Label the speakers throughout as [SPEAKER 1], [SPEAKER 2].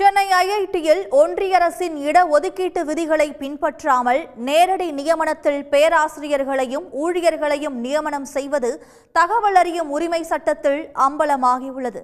[SPEAKER 1] சென்னை ஐஐடியில் ஒன்றிய அரசின் இடஒதுக்கீட்டு விதிகளை பின்பற்றாமல் நேரடி நியமனத்தில் பேராசிரியர்களையும் ஊழியர்களையும் நியமனம் செய்வது தகவல் அறியும் உரிமை சட்டத்தில் அம்பலமாகியுள்ளது.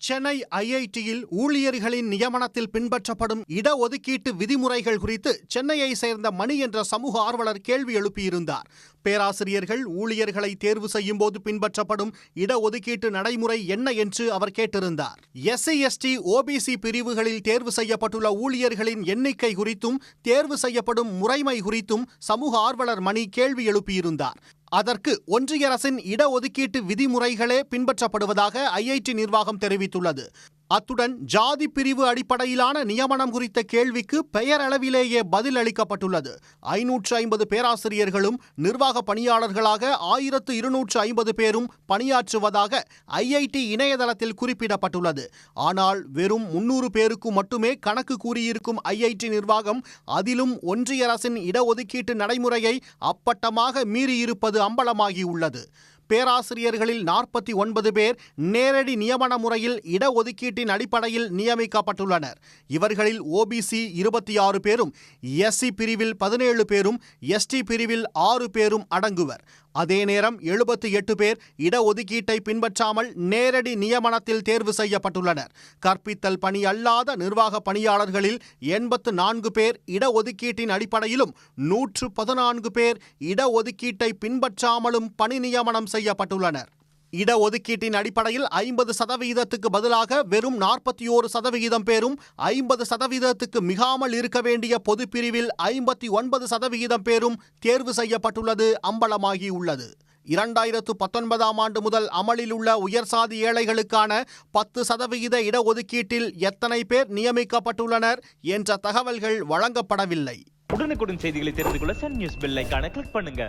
[SPEAKER 2] சென்னை ஐஐடியில் ஊழியர்களின் நியமனத்தில் பின்பற்றப்படும் இடஒதுக்கீட்டு விதிமுறைகள் குறித்து சென்னையை சேர்ந்த மணி என்ற சமூக ஆர்வலர் கேள்வி எழுப்பியிருந்தார். பேராசிரியர்கள் ஊழியர்களை தேர்வு செய்யும் போது பின்பற்றப்படும் இடஒதுக்கீட்டு நடைமுறை என்ன என்று அவர் கேட்டிருந்தார். எஸ்சி எஸ்டி ஓபிசி பிரிவுகளில் தேர்வு செய்யப்பட்டுள்ள ஊழியர்களின் எண்ணிக்கை குறித்தும் தேர்வு செய்யப்படும் முறைமை குறித்தும் சமூக ஆர்வலர் மணி கேள்வி எழுப்பியிருந்தார். அதற்கு ஒன்றிய அரசின் இடஒதுக்கீட்டு விதிமுறைகளே பின்பற்றப்படுவதாக ஐஐடி நிர்வாகம் தெரிவித்துள்ளது. அத்துடன் ஜாதி பிரிவு அடிப்படையிலான நியமனம் குறித்த கேள்விக்கு பெயர் அளவிலேயே பதில் அளிக்கப்பட்டுள்ளது ஐநூற்று ஐம்பது பேராசிரியர்களும் நிர்வாக பணியாளர்களாக ஆயிரத்து இருநூற்று ஐம்பது பேரும் பணியாற்றுவதாக ஐஐடி இணையதளத்தில் குறிப்பிடப்பட்டுள்ளது. ஆனால் வெறும் முன்னூறு பேருக்கு மட்டுமே கணக்கு கூறியிருக்கும் ஐஐடி நிர்வாகம் அதிலும் ஒன்றிய அரசின் இடஒதுக்கீட்டு நடைமுறையை அப்பட்டமாக மீறியிருப்பது அம்பலமாகியுள்ளது. பேராசிரியர்களில் நாற்பத்தி ஒன்பது பேர் நேரடி நியமன முறையில் இடஒதுக்கீட்டின் அடிப்படையில் நியமிக்கப்பட்டுள்ளனர். இவர்களில் ஓபிசி இருபத்தி ஆறு பேரும் எஸ்சி பிரிவில் பதினேழு பேரும் எஸ்டி பிரிவில் ஆறு பேரும் அடங்குவர். அதே நேரம் எழுபத்தி எட்டு பேர் இடஒதுக்கீட்டை பின்பற்றாமல் நேரடி நியமனத்தில் தேர்வு செய்யப்பட்டுள்ளனர். கற்பித்தல் பணி அல்லாத நிர்வாக பணியாளர்களில் எண்பத்து நான்கு பேர் இடஒதுக்கீட்டின் அடிப்படையிலும் நூற்று பதினான்கு பேர் இடஒதுக்கீட்டை பின்பற்றாமலும் பணி நியமனம் செய்யப்பட்டுள்ளனர். இடஒதுக்கீட்டின் அடிப்படையில் ஐம்பது சதவீதத்துக்கு பதிலாக வெறும் நாற்பத்தி ஓரு சதவிகிதம் பேரும் ஐம்பது சதவீதத்துக்கு மிகாமல் இருக்க வேண்டிய பொதுப்பிரிவில் ஐம்பத்தி ஒன்பது சதவிகிதம் பேரும் தேர்வு செய்யப்பட்டுள்ளது அம்பலமாகியுள்ளது. இரண்டாயிரத்து பத்தொன்பதாம் ஆண்டு முதல் அமலில் உள்ள உயர்சாதி ஏழைகளுக்கான பத்து சதவிகித இடஒதுக்கீட்டில் எத்தனை பேர் நியமிக்கப்பட்டுள்ளனர் என்ற தகவல்கள் வழங்கப்படவில்லை.
[SPEAKER 3] உடனுக்குடன் செய்திகளை தெரிந்து கொள்ள சன் நியூஸ் பெல்லைக்கான கிளிக் பண்ணுங்க.